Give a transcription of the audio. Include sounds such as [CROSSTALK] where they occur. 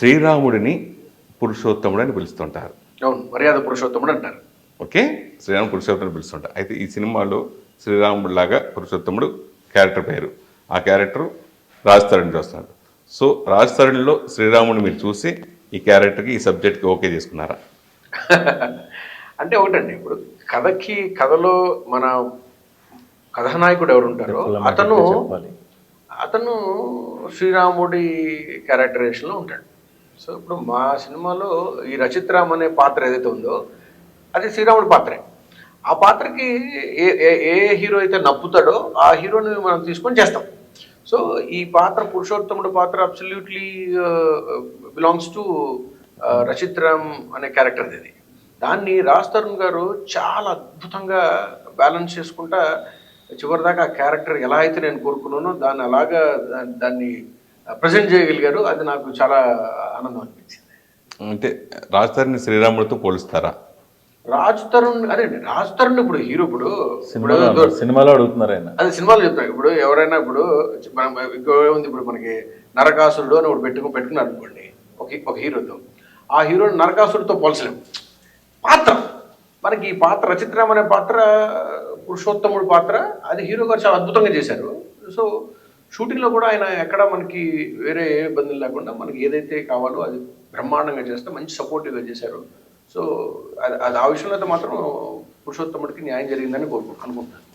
శ్రీరాముడిని పురుషోత్తముడు అని పిలుస్తుంటారు. అవును మర్యాద పురుషోత్తముడు అంటారు. ఓకే? శ్రీరాముడు పురుషోత్తముడు పిలుస్తుంటారు. అయితే ఈ సినిమాలో శ్రీరాముడు లాగా పురుషోత్తముడు క్యారెక్టర్ పేరు. ఆ క్యారెక్టర్ రాజ్ తరుణ్ చూస్తున్నాడు సో రాజ్ తరుణ్లో శ్రీరాముడిని మీరు చూసి ఈ క్యారెక్టర్కి ఈ సబ్జెక్ట్కి ఓకే చేసుకున్నారా? [LAUGHS] అంటే ఒకటండి ఇప్పుడు కథకి కథలో మన కథానాయకుడు ఎవరు ఉంటారో అతను అతను శ్రీరాముడి క్యారెక్టరైజేషన్లో ఉంటాడు. సో ఇప్పుడు మా సినిమాలో ఈ రచిత్ రామ్ అనే పాత్ర ఏదైతే ఉందో అది శ్రీరాముడి పాత్రే. ఆ పాత్రకి ఏ ఏ హీరో అయితే నప్పుతాడో ఆ హీరోని మనం తీసుకొని చేస్తాం. సో ఈ పాత్ర పురుషోత్తముడు పాత్ర absolutely belongs to Rachit Ram అనే క్యారెక్టర్ ఇది దాన్ని రాజ్ తరుణ్ గారు చాలా అద్భుతంగా బ్యాలెన్స్ చేసుకుంటా చివరిదాకా ఆ క్యారెక్టర్ ఎలా అయితే నేను కోరుకున్నానో దాన్ని అలాగా దాన్ని ప్రజెంట్ చేయగలిగారు. అది నాకు చాలా ఆనందం అనిపించింది. అంటే రాజ్ తరుణ్ని శ్రీరాముడితో పోలుస్తారా? రాజ్ తరుణ్ అదే రాజ్ తరుణ్ ఇప్పుడు హీరో ఇప్పుడు. సినిమాలో అడుగుతున్నారు ఆయన. అది సినిమాలు చెప్తాను ఇప్పుడు ఎవరైనా ఇప్పుడు మనం ఇంకో ఉంది ఇప్పుడు మనకి నరకాసురుడు అని ఒకటి పెట్టుకుని పెట్టుకున్నారు అనుకోండి. ఒక ఒక హీరోతో. ఆ హీరోని నరకాసురుడితో పోల్చలేం. పాత్ర. మనకి ఈ పాత్ర రచిత్రామ్ అనే పాత్ర పురుషోత్తముడు పాత్ర అది హీరో గారు చాలా అద్భుతంగా చేశారు. సో షూటింగ్లో కూడా ఆయన ఎక్కడ మనకి వేరే ఏ ఇబ్బందులు లేకుండా మనకి ఏదైతే కావాలో అది బ్రహ్మాండంగా చేస్తే మంచి సపోర్టివ్గా చేశారు. సో అది అది ఆ విషయంలో అయితే మాత్రం పురుషోత్తముడికి న్యాయం జరిగిందని కోరుకుంటున్నాను అనుకుంటున్నాను.